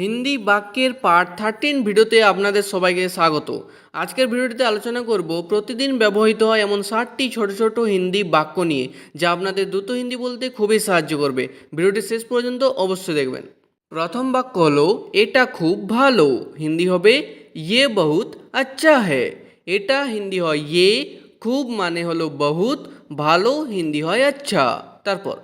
হিন্দি বাক্যের part thirteen ভিডিওতে আপনাদের সবাইকে স্বাগত। আজকের ভিডিওটিতে আলোচনা করব, প্রতিদিন ব্যবহৃত হয় এমন ষাটটি ছোট ছোট হিন্দি বাক্য নিয়ে, যা আপনাদের দ্রুত হিন্দি বলতে খুবই সাহায্য করবে। ভিডিওটি শেষ পর্যন্ত অবশ্যই দেখবেন। প্রথম বাক্য হলো, এটা খুব ভালো। হিন্দি হবে ইয়ে বহুত আচ্ছা হ্যাঁ এটা হিন্দি হয় ইয়ে। খুব মানে হলো, বহুত। ভালো, হিন্দি হয় আচ্ছা। তারপর,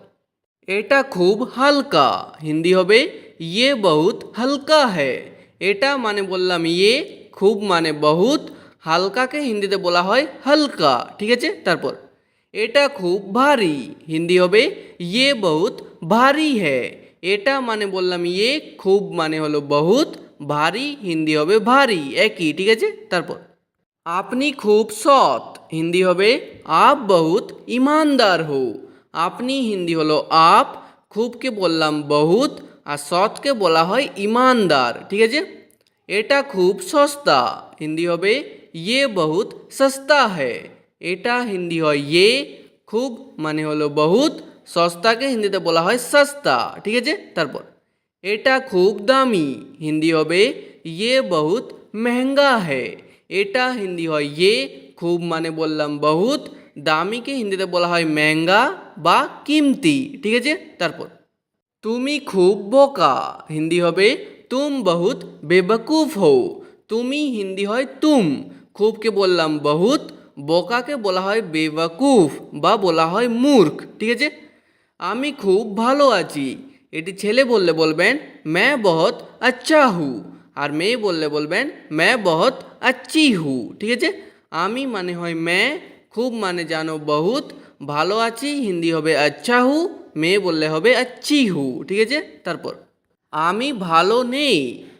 এটা খুব হালকা। হিন্দি হবে ইয়ে বহুত হালকা হ্যায় এটা মানে বললাম ইয়ে খুব মানে বহুত হালকাকে হিন্দিতে বলা হয় হালকা ঠিক আছে তারপর এটা খুব ভারী হিন্দি হবে ইয়ে বহুত ভারী হ্যায় এটা মানে বললাম ইয়ে খুব মানে হলো বহুত ভারী হিন্দি হবে ভারী একই ঠিক আছে তারপর আপনি খুব সৎ হিন্দি হবে আপ বহুত ইমানদার হো আপনি হিন্দি হলো আপ খুবকে বললাম বহুত আর সৎকে বলা হয় ইমানদার, ঠিক আছে? এটা খুব সস্তা। হিন্দি হবে ইয়ে বহুত সস্তা হ্যায় এটা হিন্দি হয় ইয়ে খুব মানে হলো বহুত সস্তাকে হিন্দিতে বলা হয় সস্তা, ঠিক আছে? তারপর, এটা খুব দামি। হিন্দি হবে ইয়ে বহুত মেহঙ্গা হ্যায় এটা হিন্দি হয় ইয়ে খুব মানে বললাম বহুত। দামিকে হিন্দিতে বলা হয় মেহঙ্গা বা কিমতি, ঠিক আছে? তারপর তুমি খুব বোকা। হিন্দি হবে, তুম বহুত বেবকুফ হও। তুমি হিন্দি হয়, তুম। খুবকে বললাম, বহুত। বোকাকে বলা হয়, বেবকুফ বা বলা হয়, মূর্খ। ঠিক আছে? আমি খুব ভালো আছি। এটি ছেলে বললে বলবেন ম্যা বহুত আচ্ছা হু। আর মেয়ে বললে বলবেন ম্যা বহুত আচ্ছি হু। ঠিক আছে? আমি মানে হয় ম্যা খুব মানে জানো, বহুত। ভালো আছি, হিন্দি হবে আচ্ছা হু। মেয়ে বললে হবে, আচ্ছি হু ঠিক আছে? তারপর, আমি ভালো নেই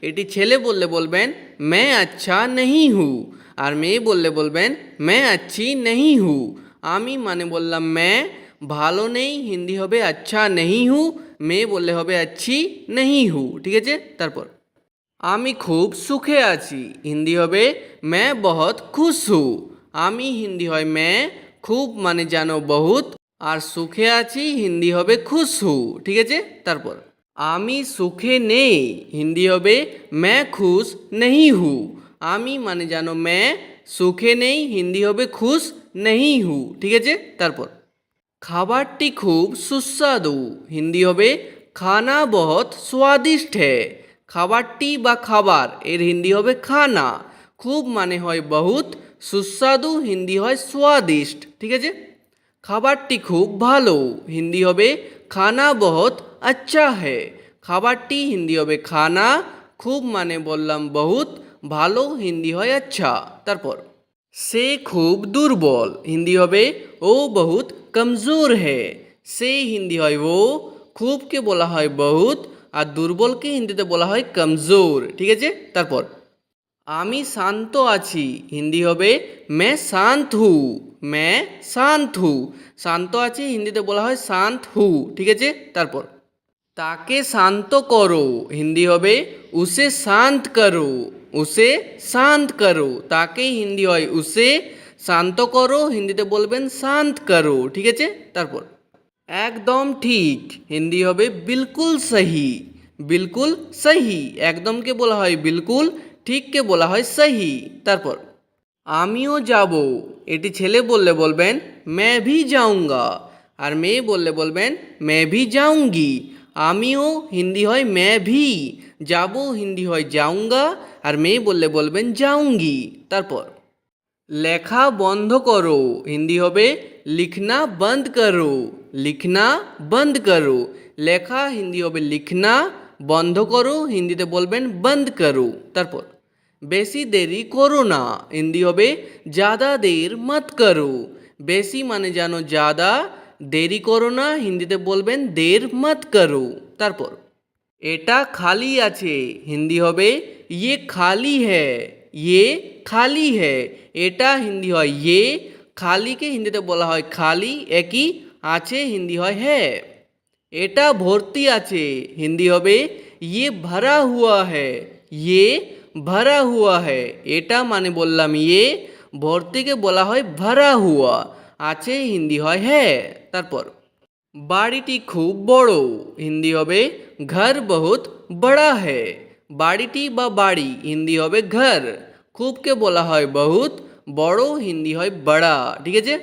এটি ছেলে বললে বলবেন, মে আচ্ছা নেহি হু আর মেয়ে বললে বলবেন, মে আচ্ছি নেহি হু আমি মানে বললাম, মে ভালো নেই, হিন্দি হবে আচ্ছা নেহি হু মেয়ে বললে হবে, আচ্ছি নেহি হু ঠিক আছে? তারপর, আমি খুব সুখে আছি হিন্দি হবে, মে বহুত খুশ হু আমি হিন্দি হয়, মে খুব মানে জানো বহুত আর সুখে আছি, হিন্দি হবে খুশু ঠিক আছে? তারপর, আমি সুখে নেই, হিন্দি হবে ম্যা খুশ নেহি হু। আমি মানে জানো ম্যা সুখে নেই, হিন্দি হবে খুশ নেহি হু, ঠিক আছে? তারপর, খাবারটি খুব সুস্বাদু, হিন্দি হবে খানা বহত স্বাদিষ্ট হ্যায় খাবারটি বা খাবার, এর হিন্দি হবে খানা। খুব মানে হয় বহুত, সুস্বাদু, হিন্দি হয় স্বাদিষ্ট, ঠিক আছে? খাবারটি খুব ভালো। হিন্দি হবে খানা বহুত আচ্ছা হে। খাবারটি হিন্দি হবে খানা, খুব মানে বললাম বহুত, ভালো হিন্দি হয় আচ্ছা। তারপর, সে খুব দুর্বল। হিন্দি হবে ও বহুত কমজোর হে। সে হিন্দি হয় ও, খুবকে বলা হয় বহুত, আর দুর্বলকে হিন্দিতে বলা হয় কমজোর। ঠিক আছে? তারপর, আমি শান্ত আছি। হিন্দি হবে, মে শান্ত হু। মে শান্ত হু শান্ত আছে, হিন্দিতে বলা হয় শান্ত হু ঠিক আছে? তারপর, তাকে শান্ত করো, হিন্দি হবে উসে শান্ত করো, উসে শান্ত করো তাকে হিন্দি হয় উসে শান্ত করো, হিন্দিতে বলবেন শান্ত করো, ঠিক আছে? তারপর, একদম ঠিক, হিন্দি হবে বিলকুল সহি বিলকুল সহি, একদমকে বলা হয় বিলকুল, ঠিককে বলা হয় সহি, তারপর আমিও যাব। এটি ছেলে বললে বলবেন, মে ভি যাউঙ্গা। আর মেয়ে বললে বলবেন, মে ভি যাউঙ্গি। আমিও হিন্দি হয়, মে ভি। যাব হিন্দি হয়, যাউঙ্গা। আর মেয়ে বললে বলবেন, যাউঙ্গি। তারপর, লেখা বন্ধ করো। হিন্দি হবে, লিখনা বন্ধ করো। লিখনা বন্ধ করো। লেখা হিন্দি হবে, লিখনা বন্ধ করো। হিন্দিতে বলবেন, বন্ধ করো। তারপর বেশি দেরি করো না হিন্দি হবে ज़्यादा দের মত করো বেশি মানে জানো ज़्यादा দেরি করো না হিন্দিতে বলবেন দের মত করো তারপর এটা খালি আছে হিন্দি হবে ইয়ে খালি হ্যায় ইয়ে খালি হ্যায় এটা হিন্দি হয় ইয়ে খালিকে হিন্দিতে বলা হয় খালি একই আছে হিন্দি হয় হ্যাঁ এটা ভর্তি আছে হিন্দি হবে ইয়ে ভরা হুয়া হ্যায় ইয়ে ভরা হুয়া হ্যায় এটা মানে বললাম ইয়ে ভর্তিকে বলা হয় ভরা হুয়া। আছে হিন্দি হয় হ্যাঁ তারপর, বাড়িটি খুব বড়। হিন্দি হবে ঘর বহুত বড়া है বাড়িটি বা বাড়ি, হিন্দি হবে ঘর। খুবকে বলা হয় বহুত, বড় হিন্দি হয় বড়া। ঠিক আছে?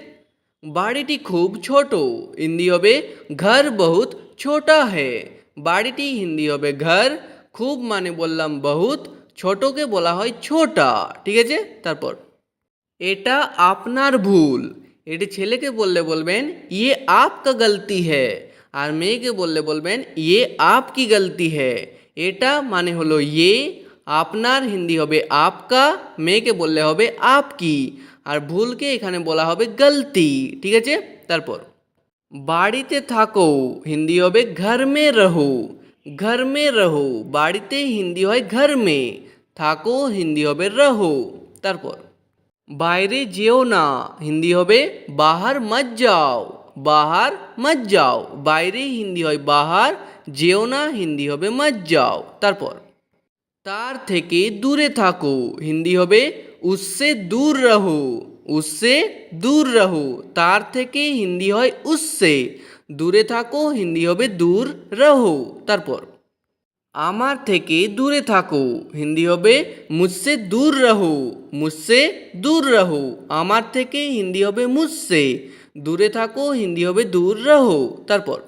বাড়িটি খুব ছোট। হিন্দি হবে ঘর বহুত ছোটা হে। বাড়িটি হিন্দি হবে ঘর। খুব মানে বললাম বহুত ছোটকে বলা হয় ছোটা, ঠিক আছে? তারপর, এটা আপনার ভুল। এটি ছেলেকে বললে বলবেন ইয়ে আপকা গলতি হ্যায় আর মেয়েকে বললে বলবেন ইয়ে আপকি গলতি হ্যায় এটা মানে হলো ইয়ে আপনার হিন্দি হবে আপকা, মেয়েকে বললে হবে আপকি। আর ভুলকে এখানে বলা হবে গলতি, ঠিক আছে? তারপর, বাড়িতে থাকো, হিন্দি হবে ঘর মে রহো। ঘর মে রহো, বাড়িতে হিন্দি হয় ঘর মে। থাকো, হিন্দি হবে রহো। তারপর, বাইরে যেও না, হিন্দি হবে বাহার মত যাও, বাহার মত যাও। বাইরে হিন্দি হয় বাহার, যেও না, হিন্দি হবে মত যাও। তারপর, তার থেকে দূরে থাকো, হিন্দি হবে উসসে দূর রহো, উসসে দূর রহো। তার থেকে হিন্দি হয় উসসে, দূরে থাকো, হিন্দি হবে দূর রহো। তারপর আমার থেকে দূরে থাকো। হিন্দি হবে, মুঝসে দূর রহো। মুঝসে দূর রহো। আমার থেকে হিন্দি হবে, মুঝসে দূরে থাকো। হিন্দি হবে, দূর রহো। তারপর,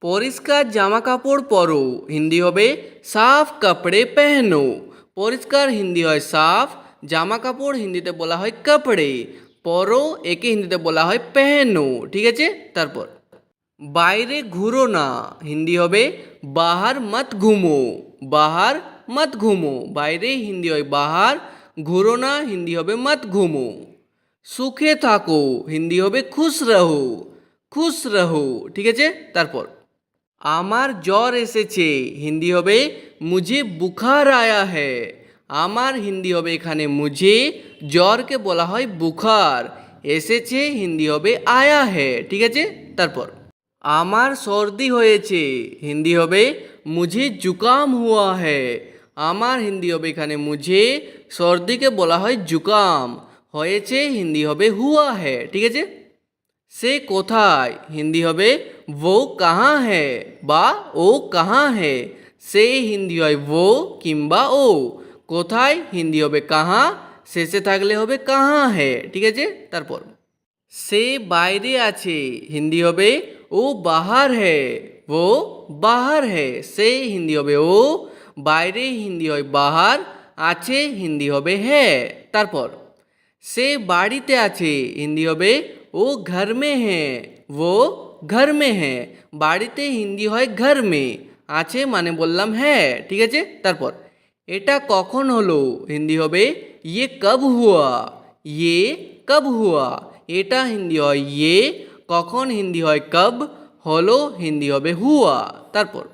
পরিষ্কার জামা কাপড় পরো। হিন্দি হবে, সাফ কাপড়ে পেহনো। পরিষ্কার হিন্দি হয়, সাফ। জামা কাপড় হিন্দিতে বলা হয়, কাপড়ে। পরো একে হিন্দিতে বলা হয়, পেহনো। ঠিক আছে? তারপর বাইরে ঘুরো না। হিন্দি হবে, বাহার মত ঘুমো, বাহার মত ঘুমো। বাইরে হিন্দি হয়, বাহার ঘুরো না। হিন্দি হবে, মত ঘুমো। সুখে থাকো, হিন্দি হবে, খুশ রহো খুশ রহো। ঠিক আছে? তারপর, আমার জ্বর এসেছে। হিন্দি হবে, মুঝে বুখার আয়া হ্যায়। আমার হিন্দি হবে এখানে, মুঝে জ্বরকে বলা হয় বুখার। এসেছে, হিন্দি হবে, আয়া হে ঠিক আছে? তারপর আমার সর্দি হয়েছে। হিন্দি হবে, মুঝে জুকাম হুয়া হে আমার হিন্দি হবে এখানে, মুঝে সর্দিকে বলা হয় জুকাম। হয়েছে, হিন্দি হবে, হুয়া হে ঠিক আছে? সে কোথায়? হিন্দি হবে, ও কাহা হে বা, ও কাহা হে সে হিন্দি হয়, ও কিংবা, ও। কোথায়? হিন্দি হবে, কাহা। শেষে থাকলে হবে, কাহা হে ঠিক আছে? তারপর। সে বাইরে আছে। হিন্দি হবে ও বাহার হে, ও বাহার হে। সে হিন্দি হবে ও, বাইরে হিন্দি হয় বাহার, আছে হিন্দি হবে হে। তারপর, সে বাড়িতে আছে, হিন্দি হবে ও ঘর মে হ্যাঁ ও ঘর মে হ্যাঁ বাড়িতে হিন্দি হয় ঘর মে, আছে মানে বললাম হ্যাঁ ঠিক আছে? তারপর, এটা কখন হলো? হিন্দি হবে ইয়ে কব হুয়া ইয়ে কব হুয়া, এটা হিন্দি হয় ইয়ে কখন হিন্দি হয় কব, হলো হিন্দি হবে হুয়া। তারপর,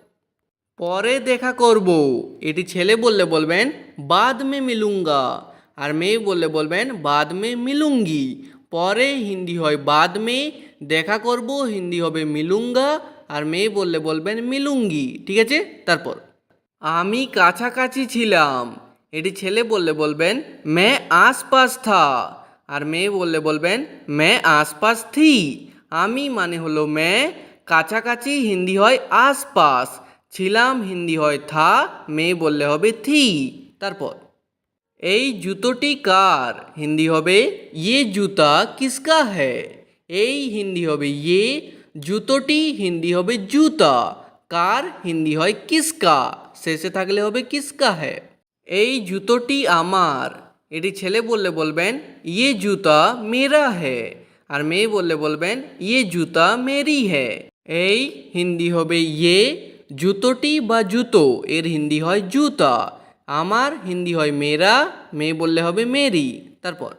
পরে দেখা করব। এটি ছেলে বললে বলবেন, বাদ মে মিলুঙ্গা। আর মেয়ে বললে বলবেন, বাদ মে মিলুঙ্গি। পরে হিন্দি হয়, বাদ মে, দেখা করব, হিন্দি হবে মিলুঙ্গা। আর মেয়ে বললে বলবেন, মিলুঙ্গি। ঠিক আছে? তারপর, আমি কাছাকাছি ছিলাম। এটি ছেলে বললে বলবেন, মে আশপাশ থা। আর মেয়ে বললে বলবেন, মে আশপাশ থি। আমি মানে হলো মে, কাছাকাছি হিন্দি হয় আশপাশ, ছিলাম হিন্দি হয় থা মেয়ে বললে হবে থি। তারপর, এই জুতোটি কার? হিন্দি হবে ইয়ে জুতা কিসকা হ্যায় এই হিন্দি হবে ইয়ে জুতোটি হিন্দি হবে, জুতা। কার? হিন্দি হয়, কিসকা? শেষে থাকলে হবে, কিসকা হ্যায় এই জুতোটি আমার। এটি ছেলে বললে বলবেন ইয়ে জুতা মেরা হ্যায় আর মেয়ে বললে বলবেন ইয়ে জুতা মেরি হ্যায় এই হিন্দি হবে ইয়ে জুতোটি বা জুতো। এর হিন্দি হয়, জুতা। আমার হিন্দি হয়, মেরা। মেয়ে বললে হবে, মেরি। তারপর,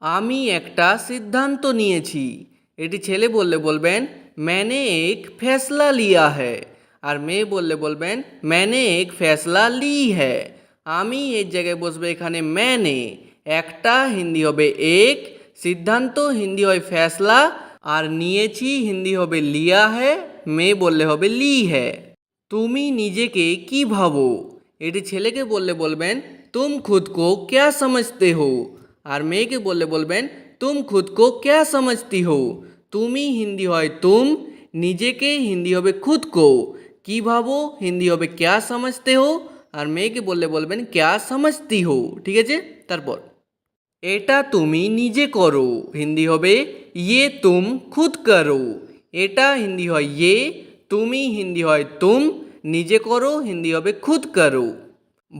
আমি একটা সিদ্ধান্ত নিয়েছি। এটি ছেলে বললে বলবেন, ম্যানে এক ফেসলা লিয়া হ্যায় আর মেয়ে বললে বলবেন, ম্যানে এক ফেসলা লি হ্যায় আমি এর জায়গায় বসবে এখানে, ম্যানে। একটা হিন্দি হবে, এক সিদ্ধান্ত, হিন্দি হয় ফেসলা, আর নিয়েছি, হিন্দি হবে লিয়া হ্যায় মেয়ে বললে হবে লি হ্যায়। তুমি নিজেকে কি ভাবো? এটি ছেলেকে বললে বলবেন, তুম খুদ কো ক্যা সমঝতে হো? আর মেয়েকে বললে বলবেন, তুম খুদ কো ক্যা সমঝতি হো? তুমি হিন্দি হয় তুম, নিজেকে হিন্দি হবে খুদ কো। কি ভাবো? হিন্দি হবে ক্যা সমঝতে হো? আর মেয়েকে বললে বলবেন, ক্যা সমঝতি হো? ঠিক আছে? তারপর। এটা তুমি নিজে করো। হিন্দি হবে ইয়ে তুম খুদ করো। এটা হিন্দি হয় ইয়ে তুমি হিন্দি হয় তুম, নিজে করো, হিন্দি হবে খুদ করো।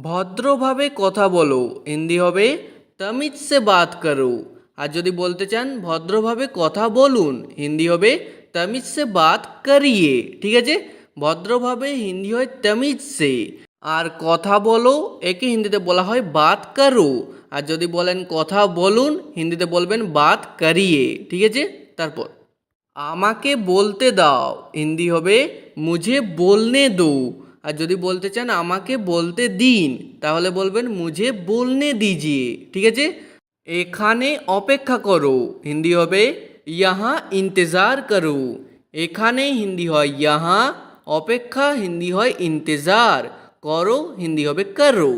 ভদ্রভাবে কথা বলো, হিন্দি হবে তমিজ সে বাত করো। আর যদি বলতে চান, ভদ্রভাবে কথা বলুন, হিন্দি হবে তমিজ সে বাত করিয়ে। ঠিক আছে? ভদ্রভাবে হিন্দি হয় তমিজ সে। আর কথা বলো, একে হিন্দিতে বলা হয় বাত করো। আর যদি বলেন কথা বলুন, হিন্দিতে বলবেন, বাত করিয়ে ঠিক আছে? তারপর, আমাকে বলতে দাও, হিন্দি হবে, মুঝে বলনে দো আর যদি বলতে চান, আমাকে বলতে দিন তাহলে বলবেন, মুঝে বলনে দিজিয়ে ঠিক আছে? এখানে অপেক্ষা করো, হিন্দি হবে ইহা ইন্তজার করো এখানে হিন্দি হয় ইহা অপেক্ষা হিন্দি হয়, ইন্তজার করো, হিন্দি হবে, করো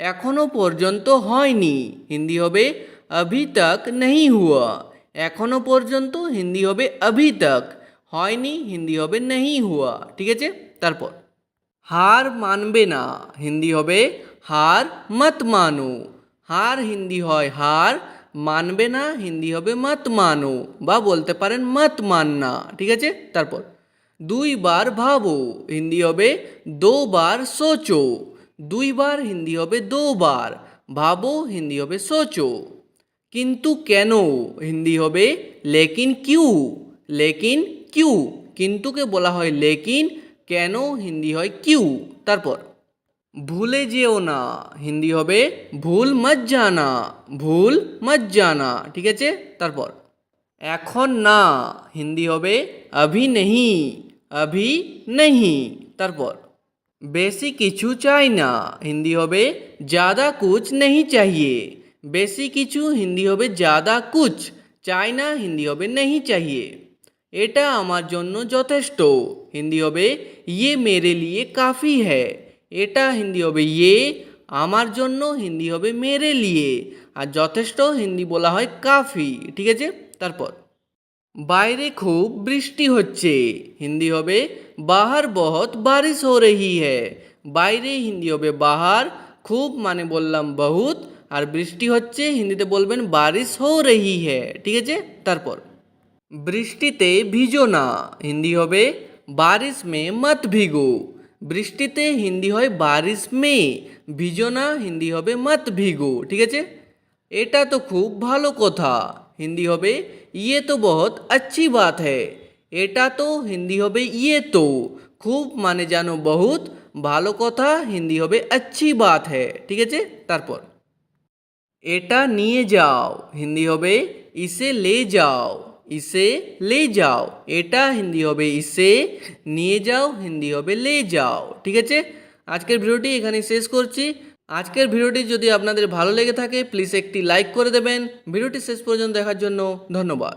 এখনও পর্যন্ত হয়নি। হিন্দি হবে অভি তক নেই হুয়া। এখনও পর্যন্ত হিন্দি হবে অভি তক হয়নি, হিন্দি হবে নেই হুয়া। ঠিক আছে? তারপর। হার মানবে না। হিন্দি হবে হার মত মানো। হার হিন্দি হয় হার, মানবে না, হিন্দি হবে মত মানো বা বলতে পারেন মত মাননা। ঠিক আছে? তারপর। দুইবার ভাবো। হিন্দি হবে দো বার সোচো। দুইবার হিন্দি হবে দো বার ভাবো হিন্দি হবে সোচো। কিন্তু কেন? হিন্দি হবে লেকিন কিউ লেকিন কিউ। কিন্তুকে বলা হয় লেকিন, কেন হিন্দি হয় কিউ? তারপর, ভুলে যেও না, হিন্দি হবে ভুল মত জানা, ভুল মত জানা, ঠিক আছে? তারপর, এখন না, হিন্দি হবে অভি নেহি অভি নেহি। তারপর বেশি কিছু চাই না। হিন্দি হবে জাদা কুচ নেহি চাহিয়ে। বেশি কিছু হিন্দি হবে জাদা কুচ, চাই না হিন্দি হবে নেহি চাহিয়ে। এটা আমার জন্য যথেষ্ট। হিন্দি হবে ইয়ে মেরে লিয়ে কাফি হ্যায়। এটা হিন্দি হবে ইয়ে আমার জন্য হিন্দি হবে মেরে লিয়ে। আর যথেষ্ট হিন্দি বলা হয় কাফি। ঠিক আছে? তারপর। বাইরে খুব বৃষ্টি হচ্ছে। হিন্দি হবে বাহার বহুত বারিশ হো রহি হ্যায়। বাইরে হিন্দি হবে বাহার, খুব মানে বললাম বহুত, আর বৃষ্টি হচ্ছে, হিন্দিতে বলবেন বারিশ হো রহি ঠিক আছে? তারপর। বৃষ্টিতে ভিজো না, হিন্দি হবে বারিশ মে মত ভিগো। বৃষ্টিতে হিন্দি হয় বারিশ মে, ভিজো না, হিন্দি হবে মত ভিগো। ঠিক আছে? এটা তো খুব ভালো কথা। হিন্দি হবে ইয়ে তো বহুত আচ্ছি বাত হ্যায়। এটা তো হিন্দি হবে ইয়ে তো। খুব মানে জানো বহুত, ভালো কথা, হিন্দি হবে, আচ্ছি বাত হ্যায়। ঠিক আছে? তারপর। এটা নিয়ে যাও। হিন্দি হবে, ইসে লে যাও। ইসে লে যাও। এটা হিন্দি হবে, ইসে নিয়ে যাও। হিন্দি হবে, লে যাও। ঠিক আছে? আজকের ভিডিওটি এখানে শেষ করছি। আজকের ভিডিওটি যদি আপনাদের ভালো লেগে থাকে প্লিজ একটি লাইক করে দেবেন। ভিডিওটি শেষ পর্যন্ত দেখার জন্য ধন্যবাদ।